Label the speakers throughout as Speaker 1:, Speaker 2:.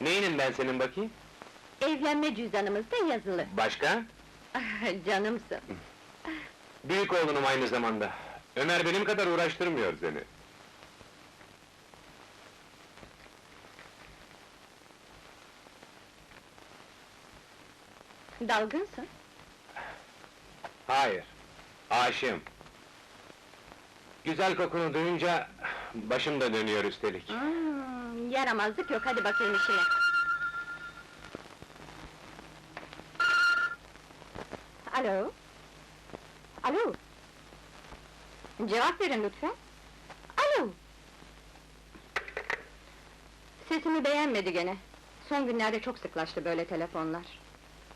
Speaker 1: Neyinim ben senin bakayım?
Speaker 2: Evlenme cüzdanımızda yazılı.
Speaker 1: Başka?
Speaker 2: Canımsın.
Speaker 1: Büyük oğlunum aynı zamanda. Ömer benim kadar uğraştırmıyor seni.
Speaker 2: Dalgınsın.
Speaker 1: Hayır, aşığım. Güzel kokunu duyunca başım da dönüyor üstelik.
Speaker 2: Hmm, yaramazlık yok, hadi bakayım işine. Alo? Alo? Cevap verin lütfen. Alo? Sesimi beğenmedi gene. Son günlerde çok sıklaştı böyle telefonlar.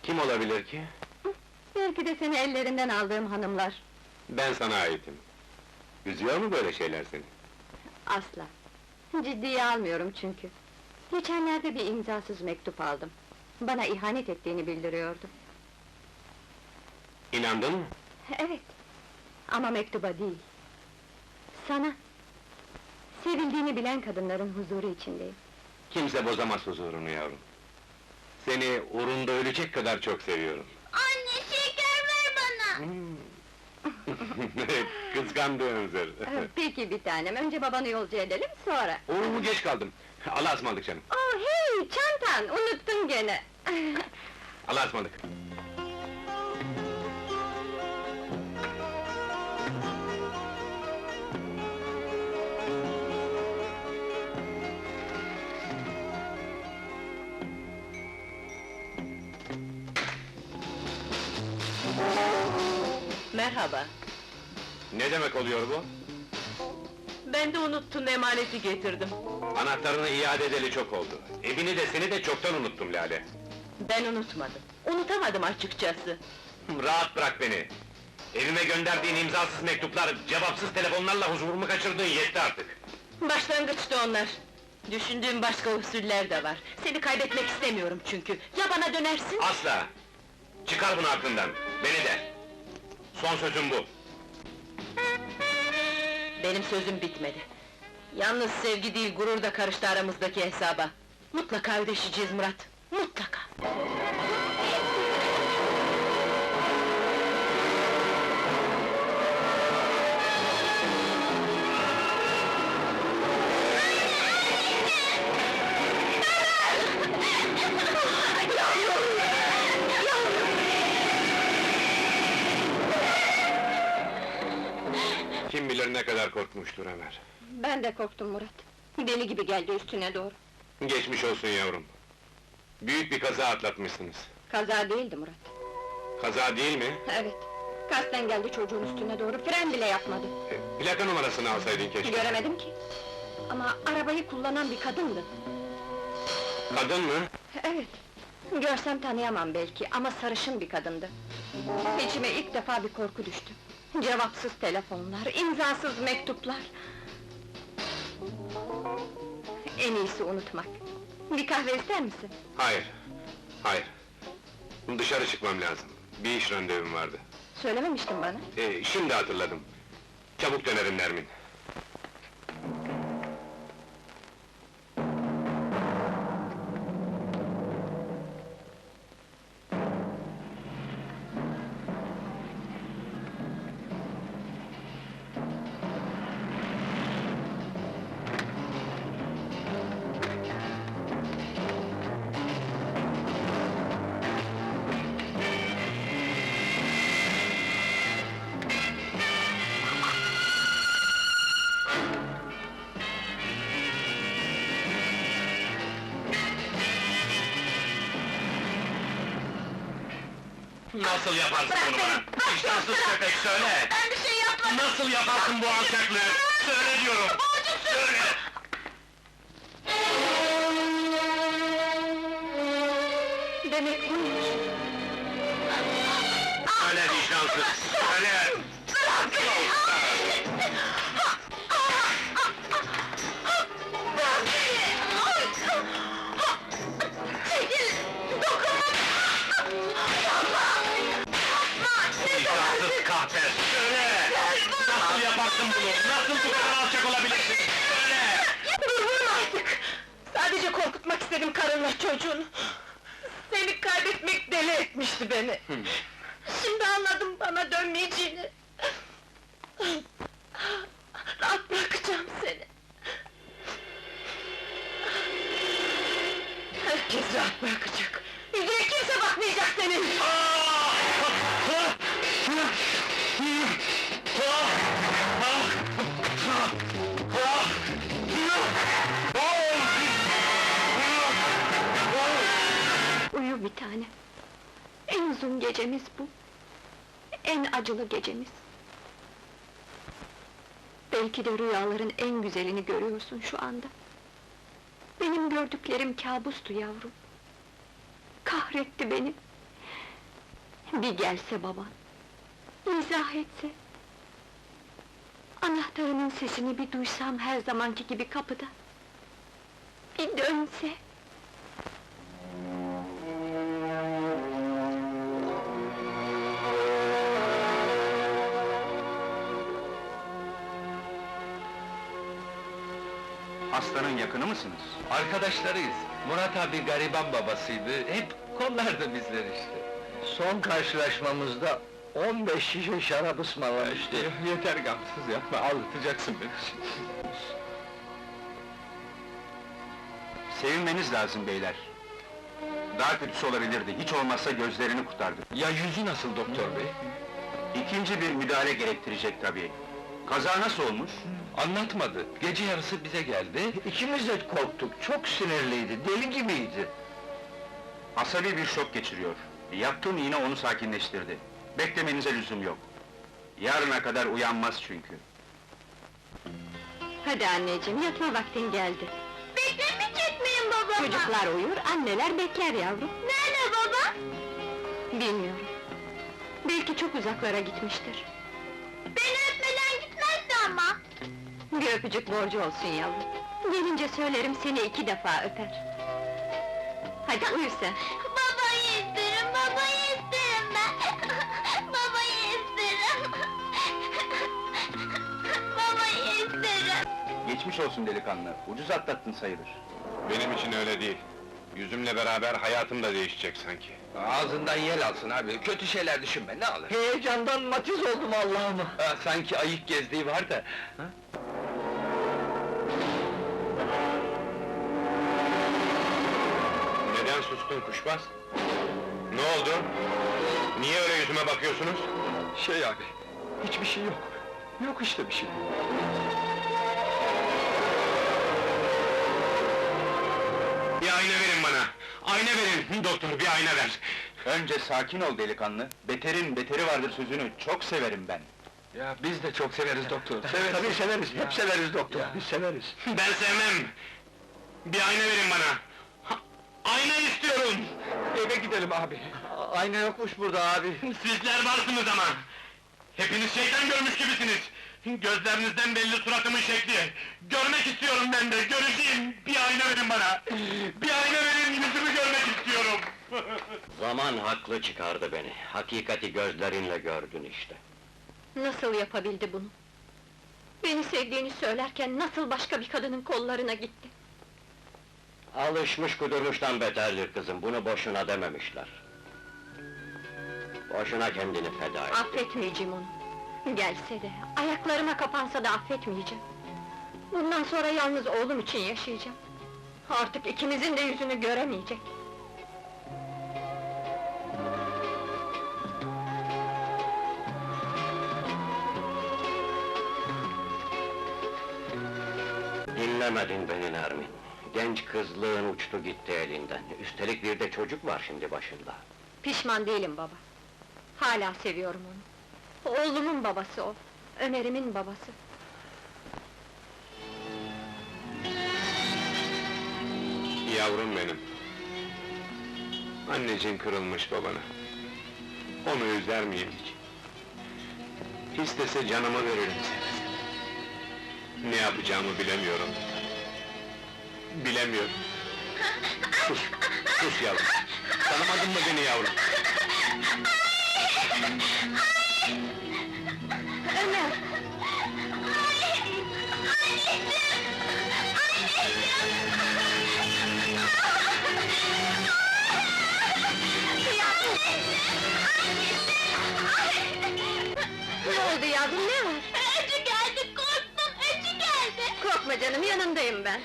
Speaker 1: Kim olabilir ki?
Speaker 2: Belki de seni ellerinden aldığım hanımlar.
Speaker 1: Ben sana aitim. Üzüyor mu böyle şeyler seni?
Speaker 2: Asla. Ciddiye almıyorum çünkü. Geçenlerde bir imzasız mektup aldım. Bana ihanet ettiğini bildiriyordu.
Speaker 1: İnandın mı?
Speaker 2: Evet. Ama mektuba değil. Sana. Sevildiğini bilen kadınların huzuru içindeyim.
Speaker 1: Kimse bozamaz huzurunu yavrum. Seni uğrunda ölecek kadar çok seviyorum.
Speaker 3: Anne şeker ver bana.
Speaker 1: Kıskandığım zır.
Speaker 2: Ee, Peki bir tanem, önce babanı yolcu edelim, sonra...
Speaker 1: Oo, geç kaldım. Allah'a ısmarladık canım.
Speaker 2: Oh hey, çantan, unuttun gene!
Speaker 1: Allah'a ısmarladık.
Speaker 4: Merhaba.
Speaker 1: Ne demek oluyor bu?
Speaker 4: Ben de unuttun emaneti getirdim.
Speaker 1: Anahtarını iade edeli çok oldu. Evini de seni de çoktan unuttum Lale.
Speaker 4: Ben unutmadım. Unutamadım açıkçası.
Speaker 1: Rahat bırak beni. Evime gönderdiğin imzasız mektuplar, cevapsız telefonlarla huzurumu kaçırdığın yetti artık.
Speaker 4: Başlangıçta onlar. Düşündüğüm başka usuller de var. Seni kaybetmek istemiyorum çünkü. Ya bana dönersin?
Speaker 1: Asla! Çıkar bunu aklından, beni de! Son sözüm bu.
Speaker 4: Benim sözüm bitmedi. Yalnız sevgi değil, gurur da karıştı aramızdaki hesaba. Mutlaka ödeşeceğiz Murat. Mutlaka.
Speaker 1: Kim bilir ne kadar korkmuştur Ömer.
Speaker 2: Ben de korktum Murat. Deli gibi geldi üstüne doğru.
Speaker 1: Geçmiş olsun yavrum. Büyük bir kaza atlatmışsınız.
Speaker 2: Kaza değildi Murat.
Speaker 1: Kaza değil mi?
Speaker 2: Evet. Kasten geldi çocuğun üstüne doğru, fren bile yapmadı.
Speaker 1: E, Plaka numarasını alsaydın keşke.
Speaker 2: Göremedim ki. Ama arabayı kullanan bir kadındı.
Speaker 1: Kadın mı?
Speaker 2: Evet. Görsem tanıyamam belki ama sarışın bir kadındı. İçime ilk defa bir korku düştü. Cevapsız telefonlar, imzasız mektuplar. En iyisi unutmak. Bir kahve ister misin?
Speaker 1: Hayır, hayır. Dışarı çıkmam lazım. Bir iş randevum vardı.
Speaker 2: Söylememiştin bana.
Speaker 1: E, şimdi hatırladım. Çabuk dönerim Nermin. Nasıl yaparsın bunu bana? Vicdansız köpek söyle!
Speaker 3: Ben bir şey yapmadım.
Speaker 1: Nasıl yaparsın bu alçaklığı? Söyle diyorum! Söyle!
Speaker 2: Demek buymuş.
Speaker 1: Söyle vicdansız! Söyle!
Speaker 3: Çekil!
Speaker 1: Nasıl bunu? Nasıl bu kadar alçak olabilirsin? Söyle!
Speaker 4: Dur vurma artık! Sadece korkutmak istedim karını. Allah çocuğunu! Seni kaybetmek deli etmişti beni! Şimdi anladım bana dönmeyeceğini! Rahat bırakacağım seni! Herkes rahat bırakacak!
Speaker 2: Bir tane. En uzun gecemiz bu. En acılı gecemiz. Belki de rüyaların en güzelini görüyorsun şu anda. Benim gördüklerim kabustu yavrum. Kahretti beni. Bir gelse baban, izah etse. Anahtarının sesini bir duysam her zamanki gibi kapıda. Bir dönse.
Speaker 5: Hastanın yakını mısınız?
Speaker 1: Arkadaşlarıyız. Murat abi gariban babasıydı. Hep kollardı bizler işte.
Speaker 5: Son karşılaşmamızda 15 şişe şarap ısmarlamıştı.
Speaker 1: Yeter gamsız yapma, ağlatacaksın beni.
Speaker 5: Sevinmeniz lazım beyler. Daha kötüsü olabilirdi, hiç olmazsa gözlerini kurtardı.
Speaker 1: Ya yüzü nasıl doktor bey?
Speaker 5: İkinci bir müdahale gerektirecek tabii. Kaza nasıl olmuş?
Speaker 1: Anlatmadı. Gece yarısı bize geldi.
Speaker 5: İkimiz de korktuk, çok sinirliydi, deli gibiydi. Asabi bir şok geçiriyor. Yaptığım iğne onu sakinleştirdi. Beklemenize lüzum yok. Yarına kadar uyanmaz çünkü.
Speaker 2: Hadi anneciğim, yatma vaktin geldi.
Speaker 3: Beklemeyecek miyim babama?
Speaker 2: Çocuklar uyur, anneler bekler yavrum.
Speaker 3: Nerede baba?
Speaker 2: Bilmiyorum. Belki çok uzaklara gitmiştir.
Speaker 3: Beni ama.
Speaker 2: Bir öpücük borcu olsun yavrum. Gelince söylerim seni iki defa öper. Hadi uyu sen.
Speaker 3: Babayı isterim, babayı isterim ben. babayı isterim. babayı isterim.
Speaker 5: Geçmiş olsun delikanlı, ucuz atlattın sayılır.
Speaker 1: Benim için öyle değil. Yüzümle beraber hayatım da değişecek sanki. Ağzından yel alsın abi, kötü şeyler düşünme, ne alır?
Speaker 5: Heyecandan matiz oldum Allah'ıma!
Speaker 1: Ha, sanki ayık gezdiği var da... Neden sustun kuşbaz? Ne oldu? Niye öyle yüzüme bakıyorsunuz?
Speaker 5: Şey abi, hiçbir şey yok. Yok işte bir şey.
Speaker 1: Bir ayna verin bana! Ayna verin, doktor bir ayna ver!
Speaker 5: Önce sakin ol delikanlı. Beterin beteri vardır sözünü çok severim ben.
Speaker 1: Ya biz de çok severiz doktor, severiz.
Speaker 5: Tabii severiz, hep severiz doktor, biz severiz.
Speaker 1: Ben sevmem! Bir ayna verin bana! Ayna istiyorum!
Speaker 5: Eve gidelim abi. Ayna yokmuş burada abi.
Speaker 1: Sizler varsınız ama! Hepiniz şeytan görmüş gibisiniz! Gözlerinizden belli suratımın şekli! Görmek istiyorum ben de, göreceğim! Bir ayna verin bana! Bir ayna verin, yüzümü görmek istiyorum!
Speaker 6: Zaman haklı çıkardı beni. Hakikati gözlerinle gördün işte.
Speaker 2: Nasıl yapabildi bunu? Beni sevdiğini söylerken nasıl başka bir kadının kollarına gitti?
Speaker 6: Alışmış kudurmuştan beterdir kızım, bunu boşuna dememişler. Boşuna kendini feda etti.
Speaker 2: Affetmeyeceğim onu. Gelse de, ayaklarıma kapansa da affetmeyeceğim. Bundan sonra yalnız oğlum için yaşayacağım. Artık ikimizin de yüzünü göremeyecek.
Speaker 6: Dinlemedin beni Nermin. Genç kızlığın uçtu gitti elinden. Üstelik bir de çocuk var şimdi başında.
Speaker 2: Pişman değilim baba. Hala seviyorum onu. Oğlumun babası o. Ömer'imin babası.
Speaker 1: Yavrum benim! Anneciğin kırılmış babana. Onu üzer miyim hiç? İstese canımı veririm seve. Ne yapacağımı bilemiyorum. Bilemiyorum. Sus, sus yavrum. Tanımadın mı beni yavrum?
Speaker 2: Ömer!
Speaker 3: Ne
Speaker 2: oldu yavrum, ne var?
Speaker 3: Öcü geldi, korktum, öcü geldi!
Speaker 2: Korkma canım, yanındayım ben.